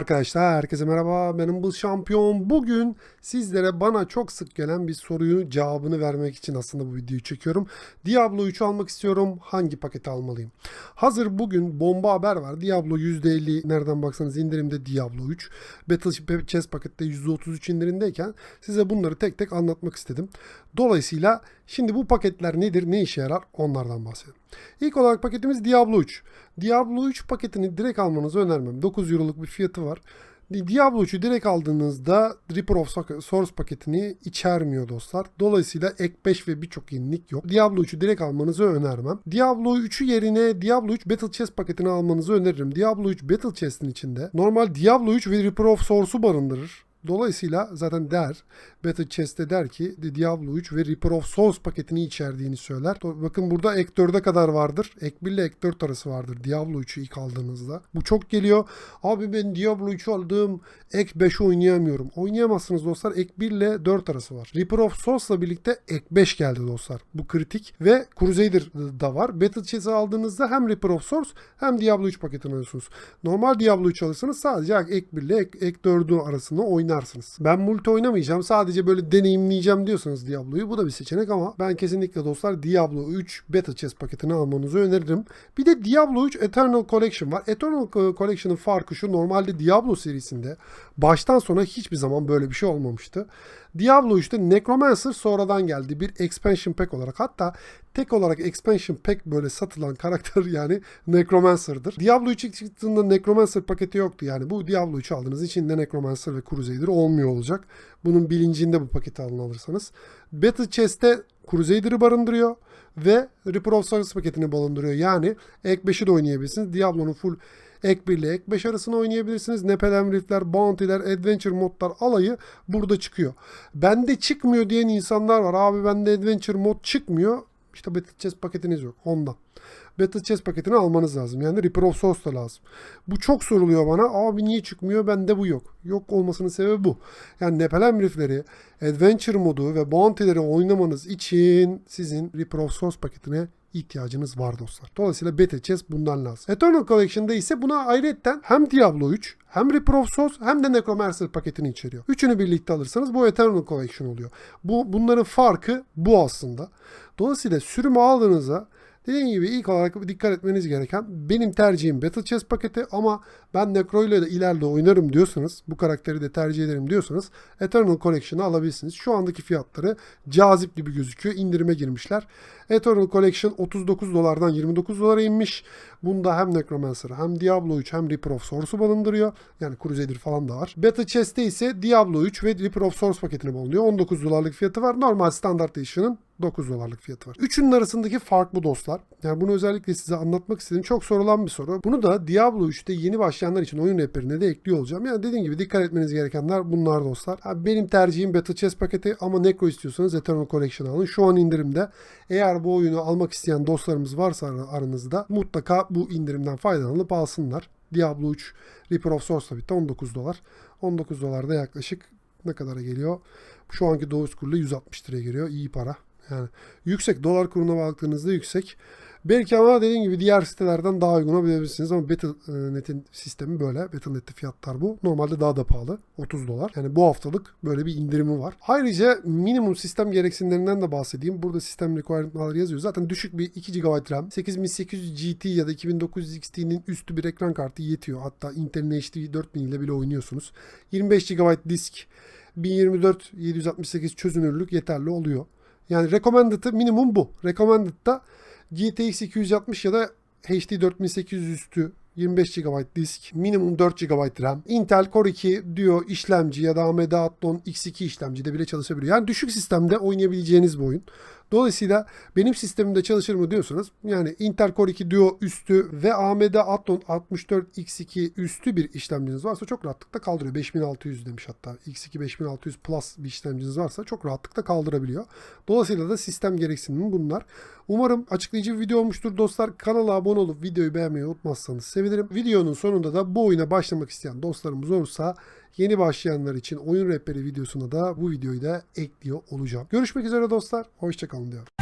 Arkadaşlar herkese merhaba. Benim bu şampiyon. Bugün sizlere bana çok sık gelen bir soruyu cevabını vermek için aslında bu videoyu çekiyorum. Diablo 3 almak istiyorum. Hangi paketi almalıyım? Hazır bugün bomba haber var. Diablo %50 nereden baksanız indirimde Diablo 3. Battle Chess pakette %33 indirimdeyken size bunları tek tek anlatmak istedim. Dolayısıyla şimdi bu paketler nedir, ne işe yarar onlardan bahsedelim. İlk olarak paketimiz Diablo 3. Diablo 3 paketini direkt almanızı önermem. 9 euroluk bir fiyatı var. Diablo 3'ü direkt aldığınızda Reaper of Source paketini içermiyor dostlar. Dolayısıyla ek 5 ve birçok yenilik yok. Diablo 3'ü direkt almanızı önermem. Diablo 3'ü yerine Diablo 3 Battle Chest paketini almanızı öneririm. Diablo 3 Battle Chest'in içinde normal Diablo 3 ve Reaper of Source'u barındırır. Dolayısıyla zaten der, Battle Chest'te der ki The Diablo 3 ve Reaper of Souls paketini içerdiğini söyler. Bakın burada ek 4'e kadar vardır. Ek 1 ile ek 4 arası vardır Diablo 3'ü ilk aldığınızda. Bu çok geliyor. Abi ben Diablo 3'ü aldım. Ek 5'i oynayamıyorum. Oynayamazsınız dostlar. Ek 1 ile 4 arası var. Reaper of Souls'la birlikte ek 5 geldi dostlar. Bu kritik. Ve Crusader da var. Battle Chest'i aldığınızda hem Reaper of Souls hem Diablo 3 paketini alıyorsunuz. Normal Diablo 3 alırsanız sadece ek 1 ile ek, ek 4'ü arasında oynarsınız. Ben multi oynamayacağım. Sadece böyle deneyimleyeceğim diyorsanız Diablo'yu bu da bir seçenek ama ben kesinlikle dostlar Diablo 3 Battle Chest paketini almanızı öneririm. Bir de Diablo 3 Eternal Collection var. Eternal Collection'ın farkı şu normalde Diablo serisinde baştan sona hiçbir zaman böyle bir şey olmamıştı. Diablo 3'te Necromancer sonradan geldi bir expansion pack olarak. Hatta tek olarak expansion pack böyle satılan karakter yani Necromancer'dır. Diablo 3 çıktığında Necromancer paketi yoktu yani. Bu Diablo 3 aldığınız için de Necromancer ve Crusader olmuyor olacak. Bunun bilincinde bu paketi alın alırsanız. Battle Chest'te Crusader'ı barındırıyor ve Reaper of Souls paketini barındırıyor. Yani ek 5'i de oynayabilirsiniz. Diablo'nun full ek 1 ile ek 5 arasında oynayabilirsiniz. Nepelem Rift'ler, Bounty'ler, Adventure modlar alayı burada çıkıyor. Bende çıkmıyor diyen insanlar var. Abi bende Adventure mod çıkmıyor. İşte Chest paketiniz yok. Ondan. Battle Chest paketini almanız lazım. Yani Reaper of Souls da lazım. Bu çok soruluyor bana. Abi niye çıkmıyor? Bende bu yok. Yok olmasının sebebi bu. Yani Nepelem Rift'leri, Adventure modu ve Bounty'leri oynamanız için sizin Reaper of Souls paketine ihtiyacınız var dostlar. Dolayısıyla Battle Chest bundan lazım. Eternal Collection'da ise buna ayrıyetten hem Diablo 3 hem Reaper of Souls hem de Necromancer paketini içeriyor. Üçünü birlikte alırsanız bu Eternal Collection oluyor. Bu bunların farkı bu aslında. Dolayısıyla sürümü aldığınızda Dediğim gibi ilk olarak dikkat etmeniz gereken benim tercihim Battle Chess paketi ama ben Necro ile de ileride oynarım diyorsanız bu karakteri de tercih ederim diyorsanız Eternal Collection'ı alabilirsiniz. Şu andaki fiyatları cazip gibi gözüküyor. İndirime girmişler. Eternal Collection 39 dolardan 29 dolara inmiş. Bunda hem Necromancer hem Diablo 3 hem Reaper of Source'u barındırıyor. Yani Crusader falan da var. Battle Chest'te ise Diablo 3 ve Reaper of Source paketini bulunuyor. 19 dolarlık fiyatı var. Normal Standard Edition'ın 9 dolarlık fiyatı var. Üçünün arasındaki fark bu dostlar. Yani bunu özellikle size anlatmak istedim. Çok sorulan bir soru. Bunu da Diablo 3'te yeni başlayanlar için oyun rehberine de ekliyor olacağım. Yani dediğim gibi dikkat etmeniz gerekenler bunlar dostlar. Abi benim tercihim Battle Chess paketi ama Necro istiyorsanız Eternal Collection alın. Şu an indirimde. Eğer bu oyunu almak isteyen dostlarımız varsa aranızda mutlaka bu indirimden faydalanıp alsınlar. Diablo 3 Reaper of Source'la birlikte 19 dolar. 19 dolar da yaklaşık ne kadara geliyor? Şu anki döviz kuruyla 160 liraya geliyor. İyi para. Yani yüksek dolar kuruna baktığınızda yüksek. Belki ama dediğim gibi diğer sitelerden daha uygun bulabilirsiniz ama Battle.net'in sistemi böyle. Battle.net'te fiyatlar bu. Normalde daha da pahalı. 30 dolar. Yani bu haftalık böyle bir indirimi var. Ayrıca minimum sistem gereksinimlerinden de bahsedeyim. Burada sistem requirement'ları yazıyor. Zaten düşük bir 2 GB RAM, 8800 GT ya da 2900 XT'nin üstü bir ekran kartı yetiyor. Hatta Intel'in HD 4000 ile bile oynuyorsunuz. 25 GB disk, 1024 768 çözünürlük yeterli oluyor. Yani recommended'ı minimum bu. Recommended'da GTX 260 ya da HD 4800 üstü 25 GB disk, minimum 4 GB RAM, Intel Core 2 Duo işlemci ya da AMD Athlon X2 işlemci de bile çalışabiliyor. Yani düşük sistemde oynayabileceğiniz bir oyun. Dolayısıyla benim sistemimde çalışır mı diyorsanız yani Intel Core 2 Duo üstü ve AMD Athlon 64X2 üstü bir işlemciniz varsa çok rahatlıkla kaldırıyor. 5600 demiş hatta. X2 5600 Plus bir işlemciniz varsa çok rahatlıkla kaldırabiliyor. Dolayısıyla da sistem gereksinimi bunlar. Umarım açıklayıcı bir video olmuştur dostlar. Kanala abone olup videoyu beğenmeyi unutmazsanız sevinirim. Videonun sonunda da bu oyuna başlamak isteyen dostlarımız olursa yeni başlayanlar için oyun rehberi videosuna da bu videoyu da ekliyor olacağım. Görüşmek üzere dostlar. Hoşçakalın diyorum.